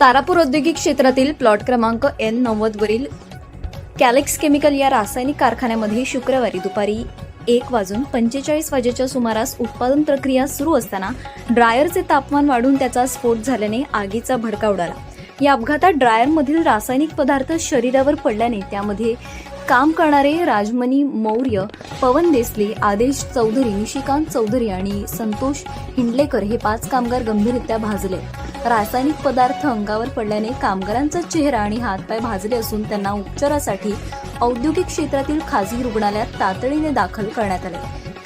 तारापूर औद्योगिक क्षेत्रातील प्लॉट क्रमांक एन नव्वदवरील कॅलेक्स केमिकल या रासायनिक कारखान्यामध्ये शुक्रवारी दुपारी एक वाजून पंचेचाळीस वाजेच्या सुमारास उत्पादन प्रक्रिया सुरू असताना ड्रायरचे तापमान वाढून त्याचा स्फोट झाल्याने आगीचा भडका उडाला. या अपघातात ड्रायरमधील रासायनिक पदार्थ शरीरावर पडल्याने त्यामध्ये काम करणारे राजमणी मौर्य पवन देसले आदेश चौधरी निशिकांत चौधरी आणि संतोष हिंडलेकर हे पाच कामगार गंभीररित्या भाजले. रासायनिक पदार्थ अंगावर पडल्याने कामगारांचा चेहरा आणि हातपाय भाजले असून त्यांना उपचारासाठी औद्योगिक क्षेत्रातील खाजगी रुग्णालयात तातडीने दाखल करण्यात आले.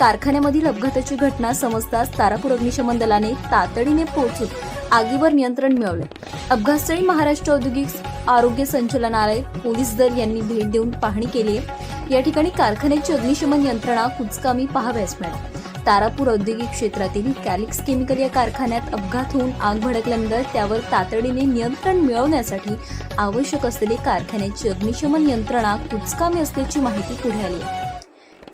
कारखान्यामधील अपघाताची घटना समजताच तारापूर अग्निशमन दलाने तातडीने पोहोचून आगीवर नियंत्रण मिळवले. अपघातस्थळी महाराष्ट्र औद्योगिक आरोग्य संचालनालय पोलीस दल यांनी भेट देऊन पाहणी केली. आहे या ठिकाणी कारखान्याची अग्निशमन यंत्रणा कुचकामी पाहाव्यास मिळाली. तारापूर औद्योगिक क्षेत्रातील कॅलिक्स केमिकल या कारखान्यात अपघात होऊन आग भडकल्यानंतर त्यावर तातडीने नियंत्रण मिळवण्यासाठी आवश्यक असलेली कारखान्याची अग्निशमन यंत्रणा कुचकामी असल्याची माहिती पुढे आली.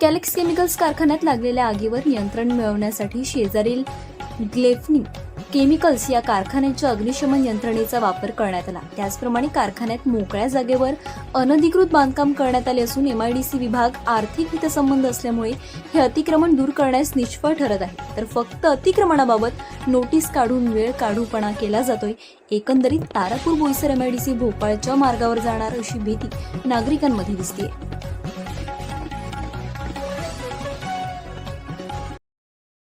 कॅलिक्स केमिकल्स कारखान्यात लागलेल्या आगीवर नियंत्रण मिळवण्यासाठी शेजारील ग्लेफनी केमिकल्स या कारखान्याच्या अग्निशमन यंत्रणेचा वापर करण्यात आला. त्याचप्रमाणे कारखान्यात मोकळ्या जागेवर अनधिकृत बांधकाम करण्यात आले असून एमआयडीसी विभाग आर्थिक हितसंबंध असल्यामुळे हे अतिक्रमण दूर करण्यास निष्फळ ठरत आहे. तर फक्त अतिक्रमणाबाबत नोटीस काढून वेळ काढूपणा केला जातोय. एकंदरीत तारापूर बोईसर एमआयडीसी भोपाळच्या मार्गावर जाणार अशी भीती नागरिकांमध्ये दिसते